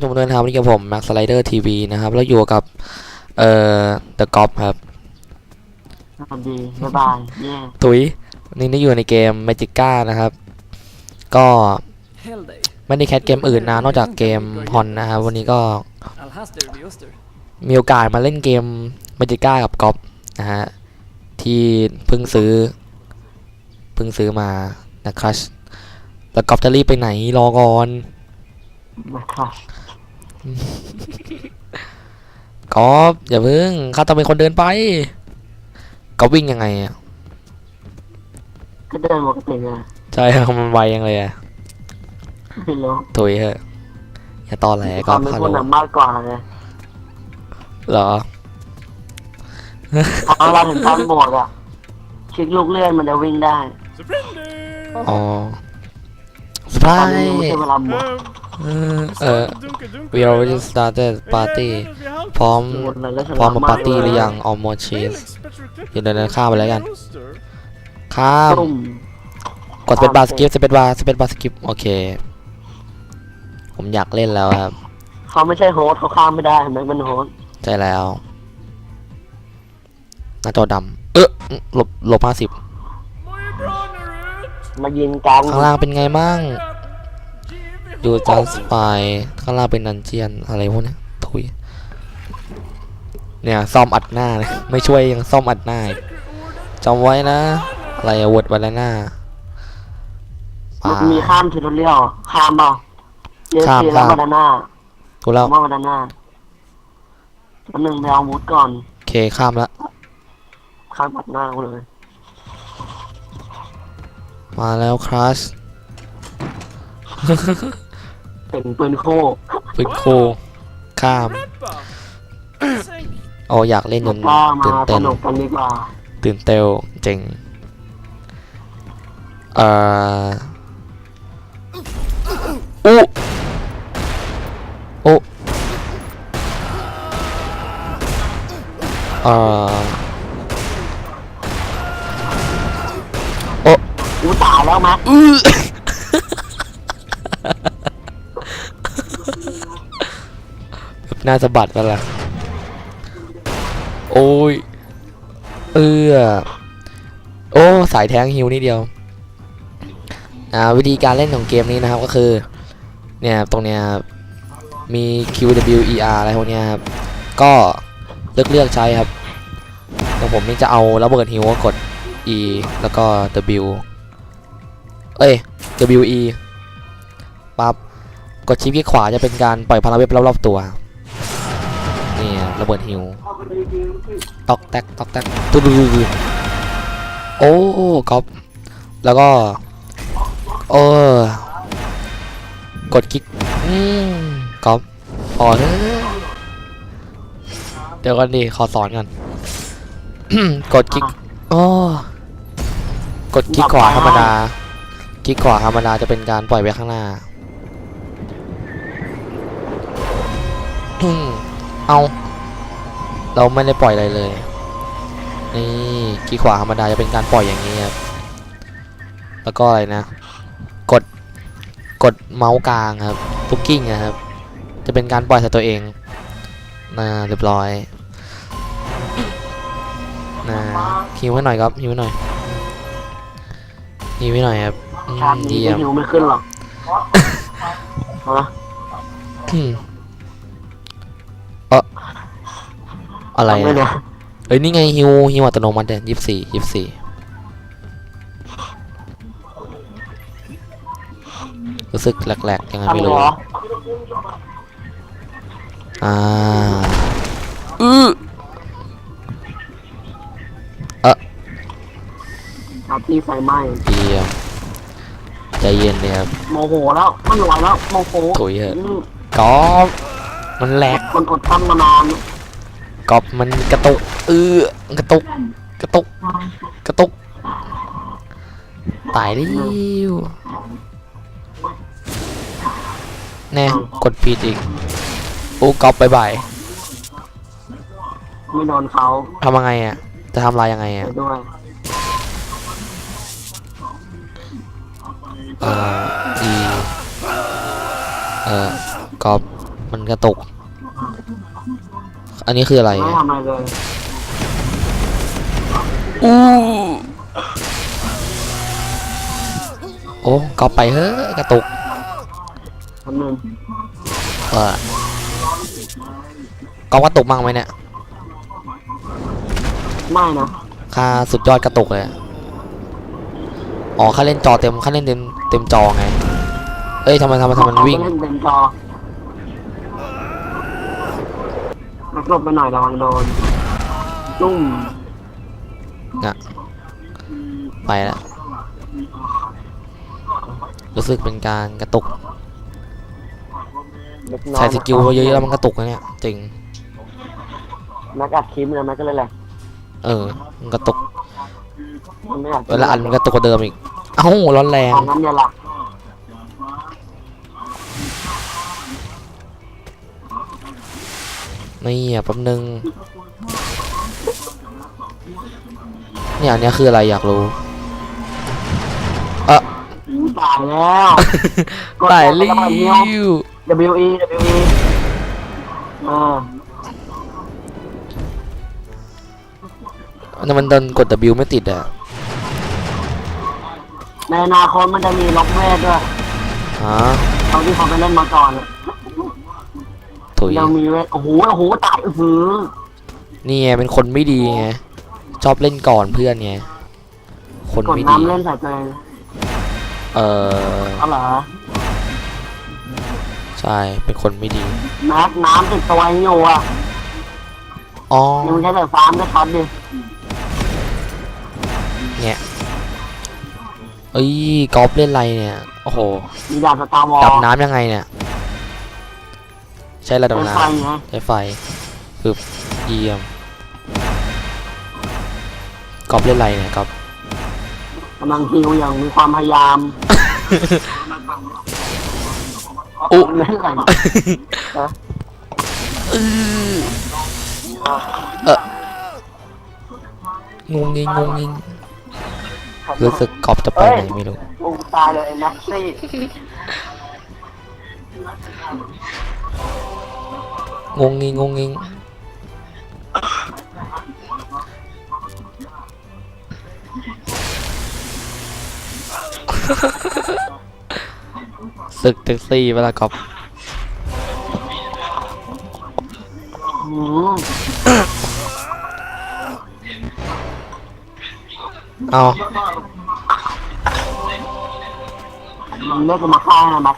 ผู้ชมด้วยนะครับนี่กับผม Max Slider TV นะครับแล้วอยู่กับเอ่อ The g o p ครับสวัสดีบ๊ายบายเย่ตุยวันนี้ได้อยู่ในเกม Magica นะครับ ก็ไม่ได้แคสเกมอื่นนะนอกจากเกมฮอนนะครับ วันนี้ก็มีโอกาสมาเล่นเกม Magica กับกอ p นะฮะที่เพิ่งซื้อเพิ่งซื้อมานะครับแล้วกอ p จะรีบไปไหนรอก่อนนะครับ กอฟอย่าเพิ่งข้าต้องเป็นคนเดินไปกอฟวิ่งยังไงอะก็เดินปกติเลยใช่ครับมันไวยังเลยอะไม่รู้ถุยเหอะอย่าตอแหลคกอวาฟมเป็นฮัลคโหลนนำมากกว่าเลยเหรอพอเราถึงตอนโหมดอะคลิกลูกเลื่อนมันจะวิ่งได้อ๋อสปาตอนยนี้ไม่ใช่เวลาโหมด เออเออ we already started party พร้อมโหมดเลยแล้วฉันพร้อมมารักปาร์ตี้หรือยังเลย almost cheese เดี๋ยวเดินข้ามไปแล้วกันข้ามตุ่มกดสเปซบาร์สกิปสเปซบาร์สเปซบาร์สกิปโอเค ผมอยากเล่นแล้วครับเขาไม่ใช่โฮสต์เขาข้ามไม่ได้แม็กเป็นโฮสต์ใช่แล้วหน้าจอดำเออหลบหลบห้าสิบมายิงกันข้างล่างเป็นไงมั่ง ดูจัสไฟข้างล่างเป็นดันเจียนอะไรพวกเนี้ยถุย เนี่ยซ่อมอัดหน้าเลยไม่ช่วยยังซ่อมอัดหน้าอีกจำไว้นะ อะไรอะวดวันละหน้าปมันามีข้ามทิวทอเรียลข้ามเปล่าเยข้ามสีแล้วข้ามบานาน่าถูกแล้วว่าบานาน่าอันหนึ่งไปเอามูดก่อนโอเคข้ามละข้ามปัดหน้ากูเลย มาแล้วครัช เป็นปืนโคปืนโคข้ามโอ้อยากเล่นจนกล้ามาตื่นสเต้นนุกกันดีกว่าตื่นเต้นเจ๋งเอ่ออู้อู้เอ่อโอ้อู้ตายแล้วมั้ยอื้อแบบ น่าจะบัดแล้วล่ะ โอ้ย เออโอ้ สายแทงฮิวนิดเดียว อ่า วิธีการเล่นของเกมนี้นะครับ ก็คือ เนี่ย ตรงเนี้ยมี QWER อะไรพวกเนี้ยครับ ก็เลือกเลือกใช้ครับของผมนี่จะเอาระเบิดฮิวก็กด E แล้วก็ W เอ้ย WE ปั๊บ กดชิปคลิกขวาจะเป็นการปล่อยพลังเวฟรอบๆตัว ระเบิดฮิวตอกแตกตอกแตกตุ๊ดๆโอ้ก๊อปแล้วก็เออกดคลิกอืมก๊อปพอเถอะเดี๋ยวก่อนดิขอสอนก่อนกดคลิกโอ้กดคลิกขวาธรรมดาคลิกขวาธรรมดาจะเป็นการปล่อยไปข้างหน้าอืมเอา เราไม่ได้ปล่อยอะไรเลย นี่คลิกขวาธรรมดาจะเป็นการปล่อยอย่างนี้ครับ แล้วก็อะไรนะ กด กดเมาส์กลางครับทุกกิ้งนะครับ จะเป็นการปล่อยใส่ตัวเองนะเรียบร้อยนะฮิวไว้หน่อยครับฮิวไว้หน่อยฮิวไว้หน่อยครับอืมชาตินี้เยี่ยก็มหิวไม่ขึ้นหรอกฮะ อะไรไม่อะเนี่ยเอ้ยนี่ไงฮิวฮิวอัตโนมัติเนี่ยยี่สิบสี่ยี่สิบสี่รู้สึกแหลกๆยังไงทำไม่เหรรู้ออ่าอือปาร์ตี้ไฟไหม้เยี่ยมใจเย็นเลยครับโมโหแล้วไม่ไหวแล้วโมโหถุยเถอะอืมกอฟมันแหลกคนอดทนมานาน กอฟมันกระตุกเออกระตุกกระตุกกระตุกตายแล้วแน่กดผิดอีกโอ้กอฟบายบายไม่โดนเขาทำยังไงอะ จะทำลายยังไงไปอะด้วยเอ่อ e เอ่อกอบมันกระตุก อันนี้คืออะไรไม่อะทำอะไรเลยอู้โอ้ก็ไปเฮ้ยกระตุกทำหนึ่งเออก็กระตุกมั่งไหมเนี่ยไม่นะค่าสุดยอดกระตุกเลยอะอ๋อค่าเล่นจอเต็มค่าเล่นเต็มเต็มจอไงเอ้ยทำไมทำไมทำไมมันวิ่งเล่นเต็มจอ นักลบไปหน่อยระวังโดนตุ้มไปแล้วรู้สึกเป็นการกระตุกเล็กน้อยใส่สกิลเยอะๆแล้วมันกระตุกนะเนี่ยจริงแม็กอัดคลิปเลยแม็กก็เลยแหละเออมันกระตุกมันไม่อยากเวลาอันมันกระตุกกว่าเดิมอีกเอ้าร้อนแรงของนั้นเนี่ยหลัก นี่อะแป๊บนึงเนี่ยอันเนี้ยคืออะไรอยากรู้เออตายแล้วกดตายแล้วริก็ไปเลี้ยวว W E W E เออเนี่ยมันเดินกด W ไม่ติดอะ ในอนาคตมันจะมีล็อกเวทด้วยฮะตอนที่เขาไปเล่นมาก่อนอะ ถุยยังมีเวทโอ้โหโอ้โหตายอื้อหือนี่ไงเป็นคนไม่ดีไงชอบเล่นก่อนเพื่อนไงคนกดไม่ดี น้ำเล่นใส่ตัวเองเออเอาเหรอใช่เป็นคนไม่ดีแม็กน้ำติดตัวยังอยู่อะอ๋อยังไม่ใช่แต่ฟ้ามก็ช็อตดิเนี่ยเอ้ยกอล์ฟเล่นอะไรเนี่ยโอ้โหมีดาบสตาร์วอลดับน้ำยังไงเนี่ยใช้ระดับเป็นน้ไฟไงำใช้ไฟคือเยี่ยมกอล์ฟเล่นอะไรเนี่ยกอล์ฟกำลังฮิวอย่างมีความพยายามอุ๊เล่นอะไรงงงิงงงงิงรู้สึกกอล์ฟจะไปไหนไม่รู้กูตายเลยไอ้แม็กซี่ งงงิงงงงิงศึกแท็กซี่เวลากอล์ฟอืมเอามันเรียกกูมาฆ่านะแม็ก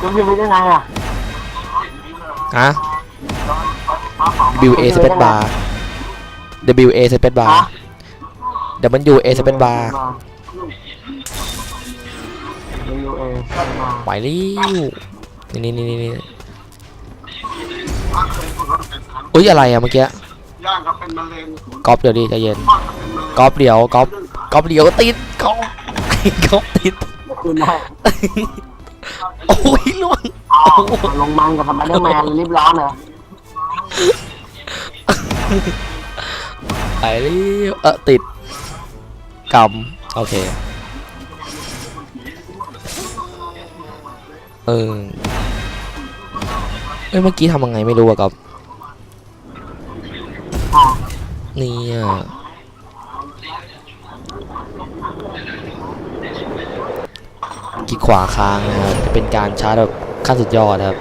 จะพิมพ์ไปได้ไงอะ ฮะ W A สเปซบาร์ W A สเปซบาร์ W A สเปซบาร์ W A ไปเริวนี่นี่นี่นี่อุ้ยอะไรอะเมื่อกี้ย่างก็เป็นมะเร็งกอล์ฟเดี๋ยวดิใจเย็นทอดก็เป็นมะเร็งกอล์ฟเดี๋ยวกอล์ฟกอล์ฟเดี๋ยวติดกอล์ฟกอล์ฟติดคืนได้โอ้ยล่วง อลงมันกับสไปเดอร์แมนรีบร้อนเลยไปเริวเออติดกำโอเค เออเอ้ยเมื่อกี้ทำยังไงไม่รู้อะกอล์ฟอ๋อนี่อะกีดขวาค้างนะครับจะเป็นการชาร์จแบบ ขั้นสุดยอดครับ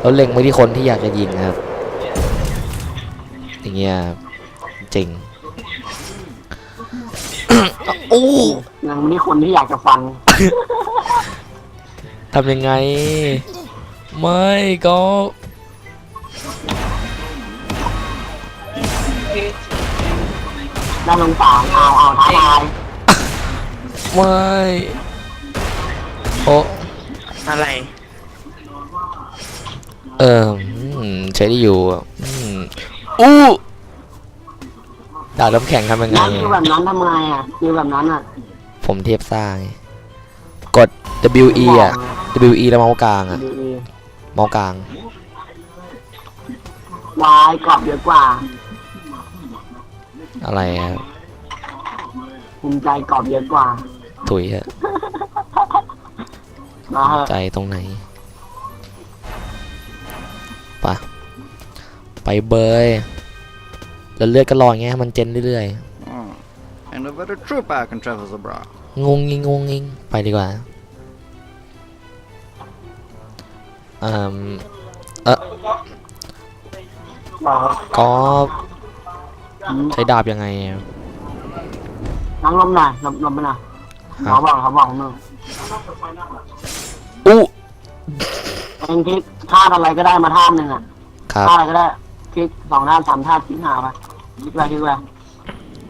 แล้วเล็งไปที่คนที่อยากจะยิงนะครับ อย่างเงี้ยครับจริงโอ้ยังมีคนที่อยากจะฟันทำยังไง ไม่ก็ด้านลงสามเอาเอาท้าทายไม่โอ้อะไร เอออืมใช้ได้อยู่อะอืมอู้ดาบน้ำแข็งทำยังไงนั่นคือแบบนั้นทำไงอะคือแบบนั้นอะ ผมเทียบสร้างไงกด W E อะ W E แล้วเมาส์กลางอะดีดีเมาส์กลางวายกรอบเยอะกว่า อะไรอะภูมิใจกรอบเยอะกว่า ถุยฮะมาเหอะใจตรงไหน เบยแล้วเลือดก็รออย่างเงี้ยให้มันเจนเรื่อย Oh. And a better trooper can travel abroad. ๆงงงิงงงงิงไปดีกว่าอืมเออบอกก็อืมใช้ดาบยังไงอะนั่งลมหน่อยลมลมไปหน่อยหมอบอกเขาบอกมึงอู้ เองคลิกท่าอะไรก็ได้มาท่าหนึ่งอะครับ ท่าอะไรก็ได้คลิกสองท่าสามท่าคลิกหาไปคลิกไปคลิกไป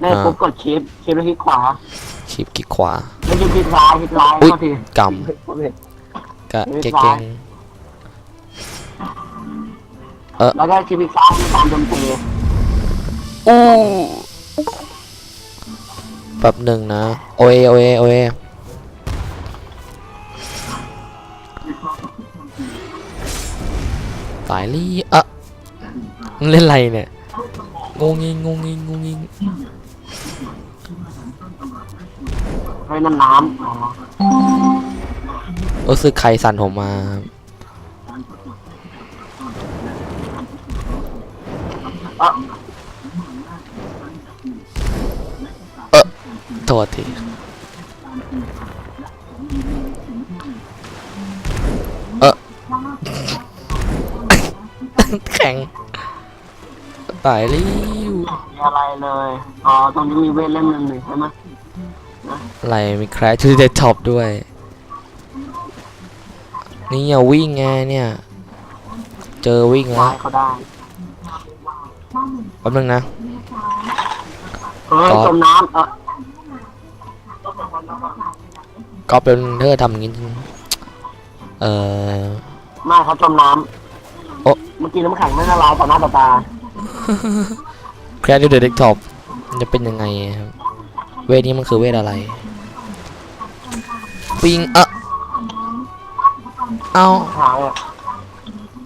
ได้อ่า ปุ๊บกดชิปชิปแล้วคลิกขวาชิปคลิกขวาไม่ใช่คลิกซ้ายคลิกซ้ายอุ๊ยโทษทีกำกะเก่ง แล้วก็ชิปคลิกซ้ายในการโจมตีๆอู้แบบหนึ่งนะ โอเอโอเอโอเอ สายลี่อะมันเล่นอะไรเนี่ย งงงิงงงงิงงงงิงให้น้ำน้ำอ๋อรู้สึกใครสั่นผมมา เออเออโทษที ตายริ้วมีอะไรเลยอ๋อตรงนี้มีเวทเล่มหนึ่งนี่ใช่ไหมอะไรมีแครชที่เดท็อปด้วย นี่อย่าวิ่งไงเนี่ย เจอวิ่งแล้ย้าวยเขาได้แป๊บนึงนะ เฮ้ยก๊อฟจมน้ำเออก็เป็นเธอทำอย่างนี้เออ ไม่เขาจมน้โอ๊ะำเมื่อกี้น้ำแข็งไม่ละลายต่อหน้าต่อตา แครชที่เดท็อปมันจะเป็นยังไงครับ เวทนี้มันคือเวทอะไรวิ่งเอะเอาหายอะ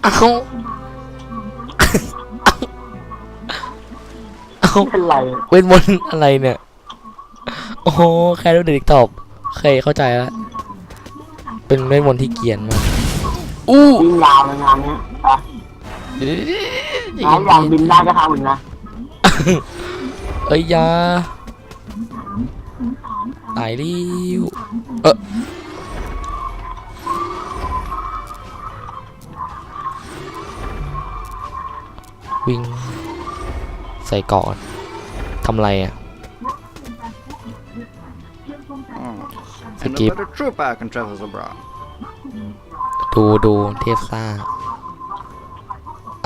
เอาเอาเป็นไรเวทมนต์อะไรเนี่ย โอ้โหแค่รู้เด็กตอบเคยเข้าใจแล้ว เป็นเวทมนต์ที่เกรียนมากอู้วิ่งยาวเลยงานเนี้ย ไปน้ำยางบินได้ก็ทำอีกนะเอ้ยอยาตายริ้วเออวิ่งใส่ก่อนทำไรอะ Oh. And a Skip. better trooper can travel abroad. ดูดูเทพซ่า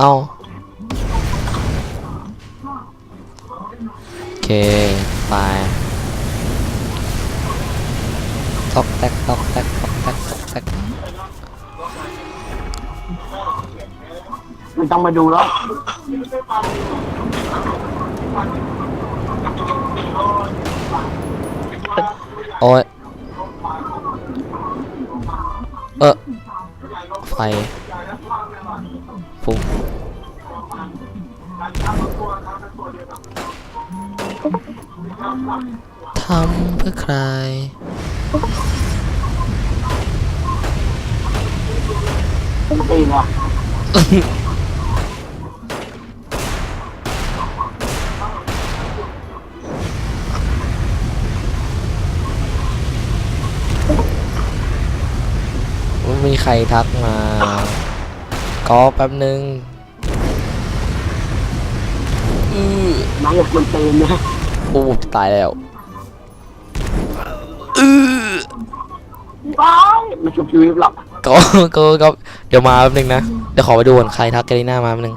เอาโอเคไปตอกแตกตอกแตกตอกแตกตอกแตกไม่ต้องมาดูแล้วโอ้ยเออไฟฟุ้ ทำเพื่อใคร ตีเลยไม่มีใครทักมา ก็แป๊บนึงอื้อ น้องอย่าควรตีนนะโอ้ตายแล้วอื้อว้ายไมาชุบชีวิตหรอกก็ก็ก็เดี๋ยวมาแป๊บนึงนะ เดี๋ยวขอไปดูก่อนใครทักแกลิน่ามาแป๊บนึง